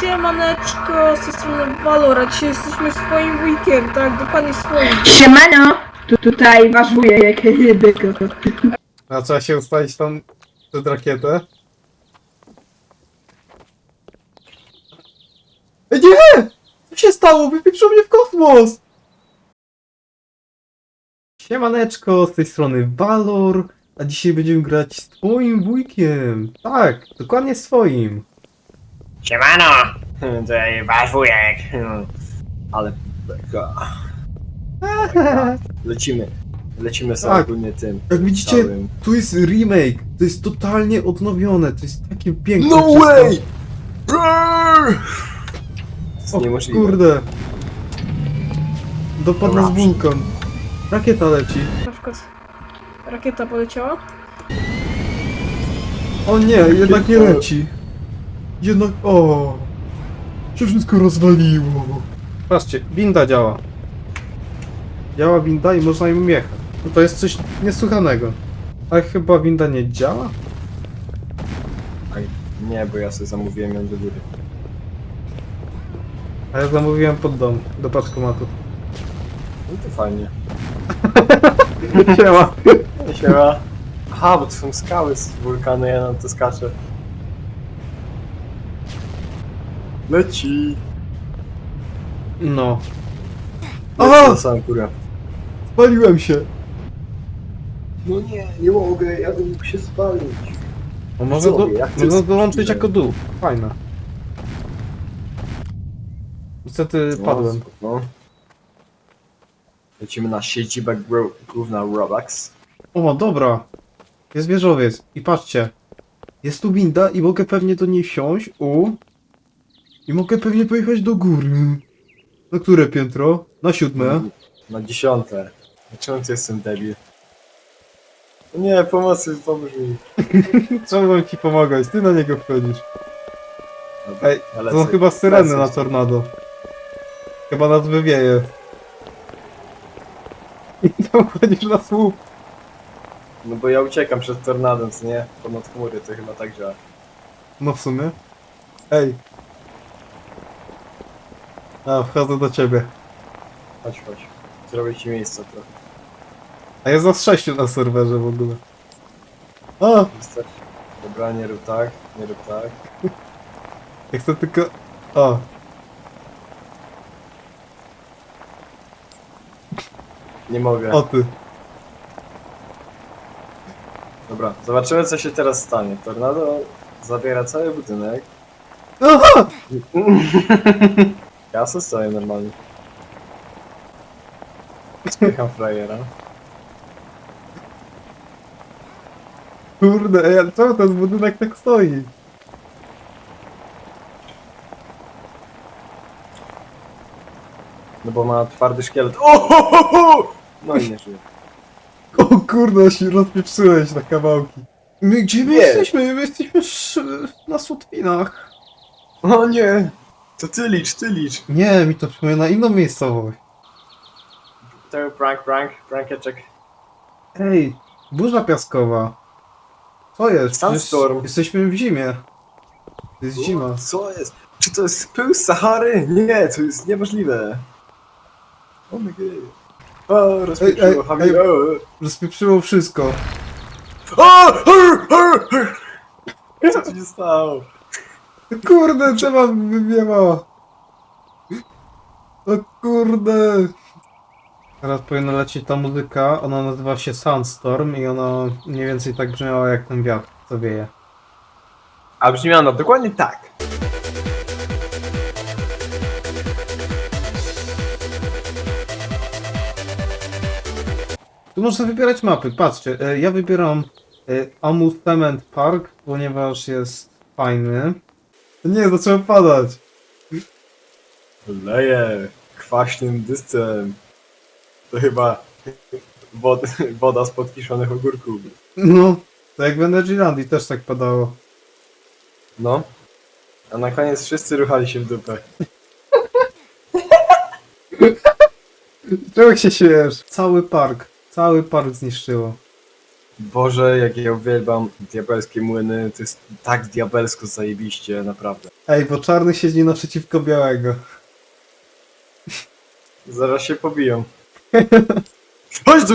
Siemaneczko, z tej strony Valora. Dzisiaj jesteśmy swoim wujkiem, tak, dokładnie swoim. Siemano! Tu, tutaj wasz wujek, byko. A trzeba się ustawić tam przed rakietę. Ej, nie! Co się stało? Wypieprzył mnie w kosmos! Siemaneczko, z tej strony Valor, a dzisiaj będziemy grać z twoim wujkiem. Tak, dokładnie swoim. Siemano! Tutaj wasz wujek. Ale beka. Lecimy. Lecimy sobie Tak. ogólnie tym. Jak widzicie, całym. tu jest remake, to jest totalnie odnowione, to jest takie piękne. No wszystko. way! Brrr! To jest O niemożliwe. kurde. Dopadł nas Eruption. wulkan. Rakieta leci. Na przykład rakieta poleciała. O nie, jednak nie leci. Jednak... O, Się wszystko rozwaliło. Patrzcie, winda działa. Działa winda i można ją jechać. No to jest coś niesłychanego. Ale chyba winda nie działa? Aj, nie, bo ja sobie zamówiłem ją do góry. A ja zamówiłem pod dom, do paczkomatu. No to fajnie. Siema. Siema. Aha, bo to są skały z wulkanu, ja na to skaczę. Leci! No. Leci Aha! na samą górę. Spaliłem się. No nie, nie mogę, ja bym mógł się spalić. No może Co do, wy, jak można dołączyć możliwe? jako dół. Fajne. Niestety padłem. No. Lecimy na siedzibę gro- główna Roblox. O, dobra. Jest wieżowiec. I patrzcie. Jest tu winda i mogę pewnie do niej wsiąść. U. I mogę pewnie pojechać do góry. Na które piętro? Na siódme. Na dziesiąte. Czemu ty jestem debil? Nie, pomocy, pomóż mi. Czemu mam ci pomagać? Ty na niego wchodzisz. Dobra, Ej, ja to lecę. chyba syreny Lecę. na tornado. Chyba nas wywieje. I tam chodzisz na słup. No bo ja uciekam przed tornadem, co nie? Ponad chmury, to chyba tak działa. No w sumie. Ej. A, wchodzę do ciebie. Chodź, chodź. Zrobię ci miejsce trochę. A jest nas sześciu na serwerze w ogóle. Wystarczy. Dobra, nie rób tak, nie rób tak. ja chcę tylko... O, Nie mogę. o ty. Dobra, zobaczymy co się teraz stanie. Tornado zabiera cały budynek. Aha! Ja stoję normalnie. Spycham frajera. Kurde, ej, ale czemu ten budynek tak stoi? No bo ma twardy szkielet. O, ho, ho, ho! No i nie żyje. O kurde, się rozpieprzyłeś na kawałki. My gdzie my Nie. jesteśmy? My jesteśmy sz- na Słotwinach. O nie! To ty licz, ty licz. Nie, mi to przypomina inną miejscowość. To prank, prank, prankeczek. Ej, burza piaskowa. Co jest? Przecież Sandstorm. Jesteśmy w zimie. To jest zima. Co jest? Czy to jest pył z Sahary? Nie, to jest niemożliwe. O my god. O, Ej, rozpieprzyło ej, Hami. ej. O, Rozpieprzyło wszystko. o, hur, hur, hur. Co tu się stało? Kurde, trzeba wybiewała. O kurde. Teraz powinna lecieć ta muzyka, ona nazywa się Sandstorm i ona mniej więcej tak brzmiała jak ten wiatr, co wieje. A brzmiano dokładnie tak. Tu można wybierać mapy, patrzcie, e, ja wybieram e, Amusement Park, ponieważ jest fajny. Nie, zaczęło padać. Leje kwaśnym dyscem. To chyba wod, woda z podkiszonych ogórków. No, to jak w Energylandii też tak padało. No. A na koniec wszyscy ruchali się w dupę. Czemu się śmiejesz? Cały park, cały park zniszczyło. Boże, jak ja uwielbiam diabelskie młyny. To jest tak diabelsko zajebiście, naprawdę. Ej, bo czarny siedzi naprzeciwko białego. Zaraz się pobiją. Chodź tu!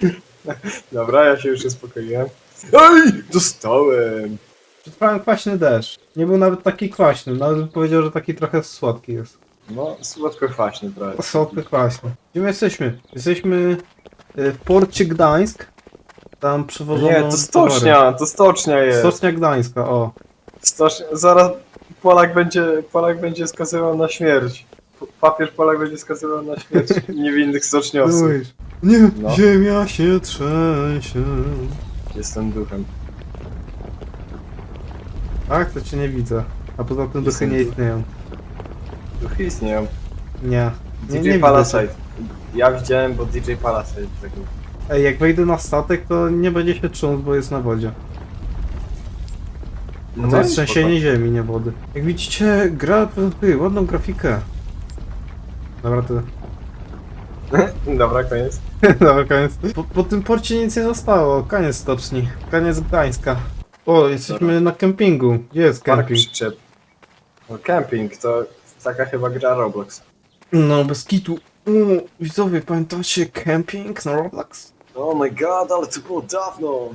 Dobra, ja się już uspokoiłem. Ej! Dostałem! Przetrwałem kwaśny deszcz. Nie był nawet taki kwaśny, nawet bym powiedział, że taki trochę słodki jest. No, słodko-kwaśny trochę. Słodko kwaśny. Gdzie my jesteśmy? Jesteśmy y, w porcie Gdańsk. Tam przewożono Nie, to stocznia, to stocznia towary. jest. Stocznia Gdańska, o. Stocznia, zaraz Polak będzie, Polak będzie skazywał na śmierć. P- Papież Polak będzie skazywał na śmierć niewinnych stoczniowców. Byłeś. Nie, No. ziemia się trzęsie. Jestem duchem. Tak, to cię nie widzę. A poza tym duchy Jestem nie istnieją. Duchy istnieją. Nie. Nie, DJ nie Palasite. Ja widziałem, bo DJ Palasite był. Ej, jak wejdę na statek, to nie będzie się trząsł, bo jest na wodzie. No To jest trzęsienie ziemi, nie wody. Jak widzicie, gra prezentuje ładną grafikę. Dobra, to... spoko. Dobra, koniec. Dobra, koniec. Po, po tym porcie nic nie zostało. Koniec stoczni. Koniec Gdańska. O, jesteśmy na kempingu. Gdzie jest Park kemping? przyczep. No camping to taka chyba gra Roblox. No, bez kitu. O, widzowie, pamiętacie camping na Roblox? Oh my god, ale to było dawno.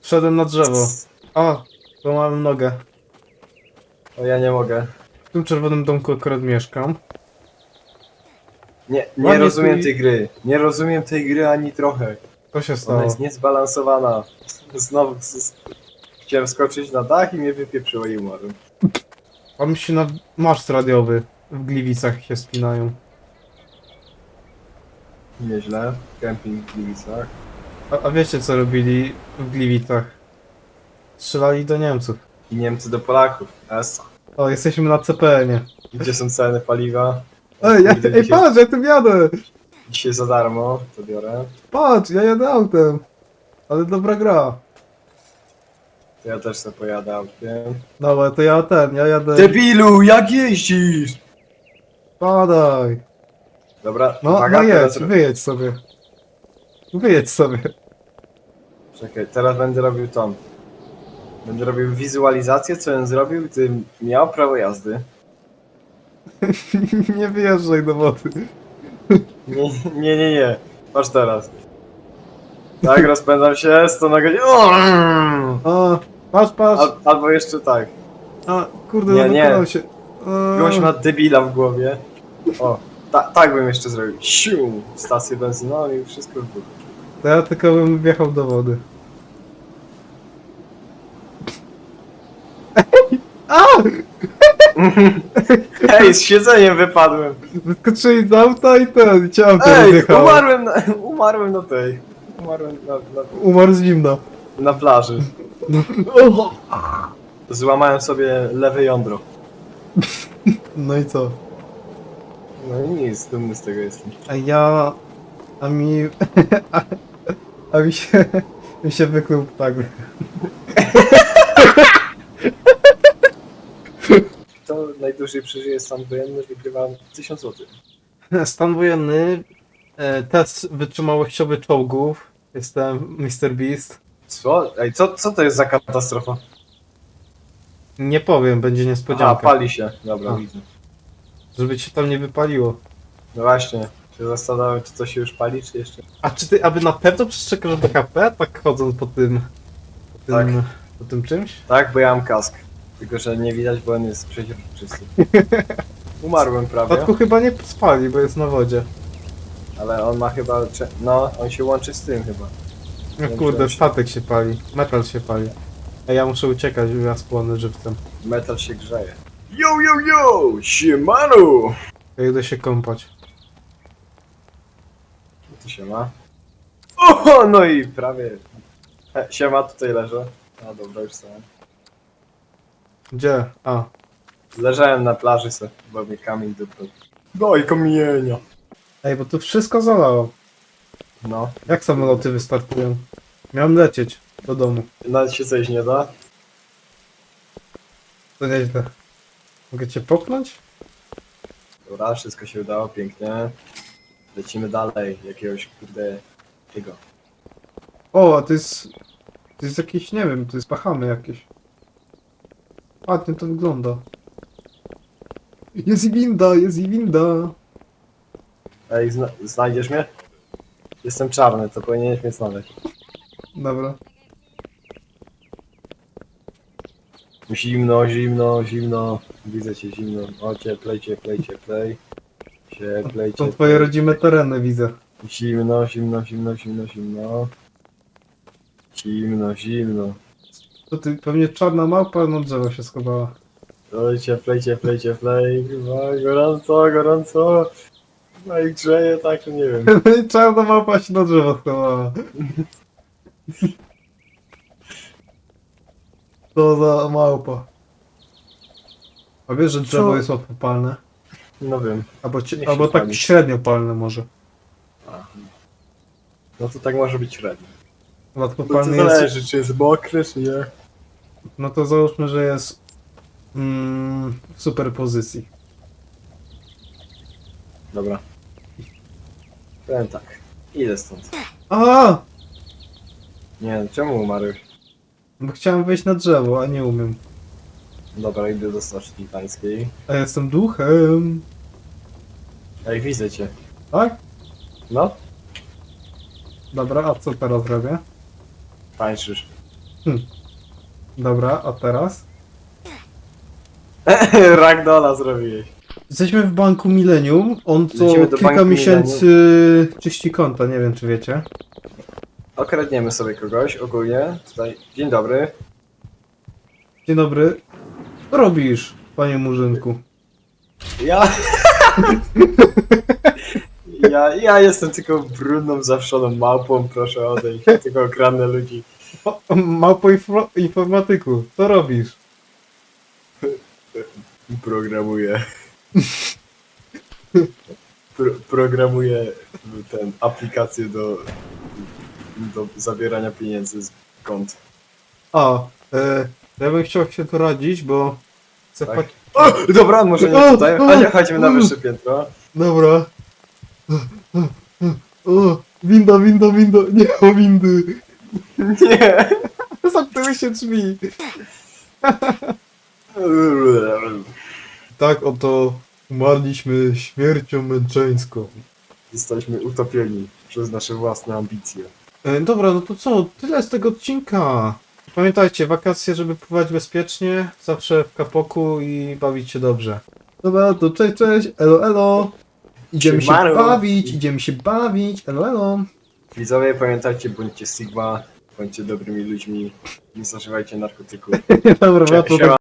Wszedłem na drzewo. A, złamałem nogę. O ja nie mogę. W tym czerwonym domku akurat mieszkam. Nie, nie Ładnie rozumiem tu- tej gry. Nie rozumiem tej gry ani trochę. Co się Ona stało? jest niezbalansowana. Znowu z... chciałem skoczyć na dach i mnie wypieprzyło i umarłem. Tam się na maszt radiowy w Gliwicach się spinają. Nieźle. Camping w Gliwicach. A, a wiecie co robili w Gliwicach? Strzelali do Niemców. I Niemcy do Polaków. S. O, jesteśmy na CPN-ie. Gdzie są ceny paliwa? Ej, ja, ej dzisiaj, patrz, ja tym jadę! dzisiaj za darmo, to biorę. Patrz, ja jadę autem. Ale dobra gra. To ja też sobie pojadę autkiem. Dobra, to ja ten, ja jadę... Debilu, jak jeździsz? Padaj. Dobra, No, uwaga, no teraz... jedź, wyjedź sobie. Wyjedź sobie. Czekaj, teraz będę robił tą. Będę robił wizualizację, co on zrobił, gdy miał prawo jazdy. nie wyjeżdżaj do wody. Nie, nie, nie, nie. Patrz teraz. Tak, rozpędzam się, 100 na godzinę. O! O, patrz, patrz. Al, albo jeszcze tak. A, kurde, Nie, nie. zamknął się. O, Gość ma debila w głowie. O, ta, tak bym jeszcze zrobił. Siu! Stację benzynową i wszystko w górę. To ja tylko bym wjechał do wody. A! Ej, z siedzeniem wypadłem. Wyskoczyli z auta i ten, cię auto Ej, umarłem na, umarłem na tej. Umarłem na, na, Umarł z zimna. na plaży. O! Złamałem sobie lewe jądro. No i co? No i nic, dumny z tego jestem. A ja... A mi... A, a mi się... Mi się wykluł tak. Kto najdłużej przeżyje stan wojenny, wygrywa 1000 zł. Stan wojenny, e, test wytrzymałościowy czołgów. Jestem Mr. Beast. Co? Ej, co, co to jest za katastrofa? Nie powiem, będzie niespodzianka. pali się. Dobra, A. widzę. Żeby ci tam nie wypaliło. No właśnie, się zastanawiam, czy to się już pali, czy jeszcze... A czy ty, aby na pewno przestrzekasz BHP, tak chodząc po tym... Po tym, Tak. po tym czymś? Tak, bo ja mam kask. Tylko, że nie widać, bo on jest przeźroczysty. Umarłem W prawie, przypadku chyba nie spali, bo jest na wodzie. ale on ma chyba... cze- No, on się łączy z tym chyba. No kurde, statek się pali. Metal się pali. A ja muszę uciekać, bo ja spłonę żywcem. Metal się grzeje. Yo, yo, yo! Siemanu! Ja idę się kąpać. Co tu się ma? O, no i prawie... E, siema, tutaj leżę. A dobra, już stałem. Gdzie? A. Leżałem na plaży se, bo mnie kamień dotknął. Daj kamienia! Ej, bo tu wszystko zalało. No, Jak samoloty wystartują? Miałem lecieć do domu. nawet się coś nie da. To nieźle. Mogę cię popchnąć? Dobra, wszystko się udało, pięknie. Lecimy dalej, jakiegoś kurde... Tego. O, a to jest... To jest jakieś, nie wiem, to jest Bahamy jakieś. ładnie to wygląda. Jest i winda, jest i winda. Ej, zna znajdziesz mnie? Jestem czarny, to powinieneś mnie znaleźć. Dobra. Zimno, zimno, zimno. Widzę cię zimno. O, cieplej, cieplej, cieplej. Cieplej, To cieplej. twoje rodzime tereny widzę. Zimno, zimno, zimno, zimno, zimno. Zimno, zimno. To ty pewnie czarna małpa na drzewo się schowała. Oj, cieplej, cieplej, cieplej. Gorąco, gorąco. No i grzeje tak, że nie wiem. czarna małpa się na drzewo schowała. To za małpa. A wiesz, że drzewo Co? jest łatwopalne? No wiem. Albo, ci, Niech się albo tak pali. średnio palne może. No to tak może być średnio. No to Łatwopalny jest... zależy, czy jest mokry, czy nie. No to załóżmy, że jest mm, w superpozycji. Dobra. Powiem tak. Idę stąd. A! Nie, czemu umarłeś? Bo chciałem wejść na drzewo, a nie umiem. Dobra, idę do Stoczni Pańskiej. A ja jestem duchem. Ej, widzę cię. Tak? No? Dobra, a co teraz robię? Tańczysz. Dobra, a teraz? Ragdola zrobiłeś. Jesteśmy w banku Millennium. On co Lecimy do kilka banku miesięcy czyści konta, nie wiem czy wiecie. Okradniemy sobie kogoś ogólnie. Tutaj. Dzień dobry. Dzień dobry. Co robisz, panie Murzynku? Ja. ja, ja jestem tylko brudną, zawszoną małpą, proszę odejść. Ja tylko okradnę ludzi. O, małpo info informatyku, co robisz? Programuję. Pro, programuję ten aplikację do, do zabierania pieniędzy z kont. A, e, ja bym chciał się doradzić, bo chcę Tak. O, dobra, może nie tutaj, a nie chodźmy na wyższe piętro. Dobra. O, winda, winda, winda. Nie ma windy. Nie. Zamknęły się drzwi. Tak oto umarliśmy śmiercią męczeńską. Zostaliśmy utopieni przez nasze własne ambicje. E, dobra, no to co? Tyle z tego odcinka. Pamiętajcie, wakacje, żeby pływać bezpiecznie, zawsze w kapoku i bawić się dobrze. Dobra, to cześć, cześć, elo, elo. Idziemy się Siemano. bawić, idziemy się bawić, elo, elo. Widzowie, pamiętajcie, bądźcie Sigma, bądźcie dobrymi ludźmi, nie zażywajcie narkotyków. Dobra, Cie- to siema.